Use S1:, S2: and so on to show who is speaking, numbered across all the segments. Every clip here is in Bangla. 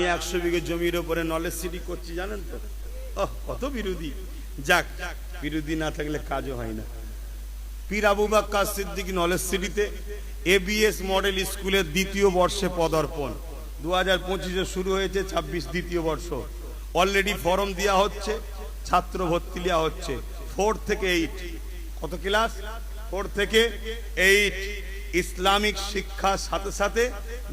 S1: আমি একশো বিঘে জমির ওপরে নলেজ সিটি করছি, জানেন তো? কত বিরোধী। যাক, বিরোধী না থাকলে কাজও হয় না। পীর আবু বাক্কা সিদ্দিক নলেজ সিটিতে এবিএস মডেল স্কুলের দ্বিতীয় বর্ষে পদার্পণ। দু হাজার পঁচিশে শুরু হয়েছে, ছাব্বিশ দ্বিতীয় বর্ষ। অলরেডি ফর্ম দেওয়া হচ্ছে, ছাত্র ভর্তি দেওয়া হচ্ছে। ফোর থেকে এইট কত ক্লাস ফোর থেকে এইট ইসলামিক শিক্ষার সাথে সাথে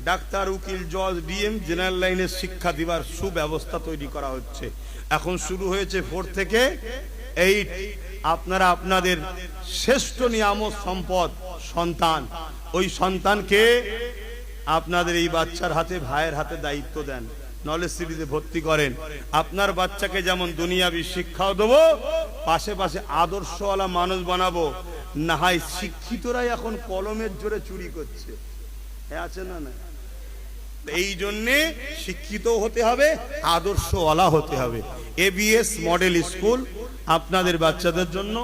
S1: ডাক্তার, উকিল, জজ, ডিএম, জেনারেল লাইনের শিক্ষা দিবার সুব্যবস্থা তৈরি করা হচ্ছে। এখন শুরু হয়েছে ফোর থেকে এইট। আপনারা আপনাদের শ্রেষ্ঠ নিয়ামক সম্পদ, সন্তান। ওই সন্তানকে আপনাদের এই বাচ্চার হাতে, ভাইয়ের হাতে দায়িত্ব দেন। নলেজ সিটিতে ভর্তি করেন। আপনার বাচ্চাকে যেমন দুনিয়াবি শিক্ষাও দেবো পাশে পাশে আদর্শওয়ালা মানুষ বানাবো। না হয় শিক্ষিতরাই এখন কলমের জোরে চুরি করছে। আছে না না এই জন্যে শিক্ষিত হতে হবে, আদর্শওয়ালা হতে হবে। এবিএস মডেল স্কুল আপনাদের বাচ্চাদের জন্য।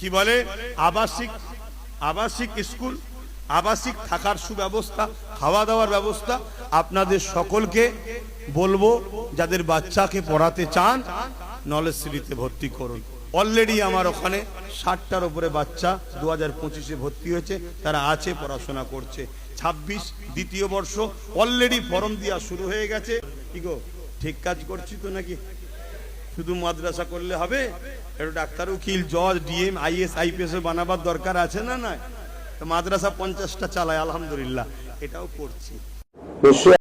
S1: কি বলে? আবাসিক আবাসিক স্কুল আবাসিক থাকার সুব্যবস্থা খাওয়া দাওয়ার ব্যবস্থা আপনাদের সকলকে বলব, যাদের বাচ্চাকে পড়াতে চান নলেজ সিটিতে ভর্তি করুন। অলরেডি আমার ওখানে ষাটটার উপরে বাচ্চা দু হাজার পঁচিশে ভর্তি হয়েছে, তারা আছে, পড়াশোনা করছে। ছাব্বিশ, দ্বিতীয় বর্ষ অলরেডি ফর্ম দেওয়া শুরু হয়ে গেছে। কি গো, ঠিক কাজ করছি তো নাকি? শুধু মাদ্রাসা করলে হবে? একটু ডাক্তার উকিল, জজ, ডিএম, আইএস, আইপিএস বানাবার দরকার আছে না না মাদ্রাসা পঞ্চাশটা চালায়, আলহামদুলিল্লাহ, এটাও করছি।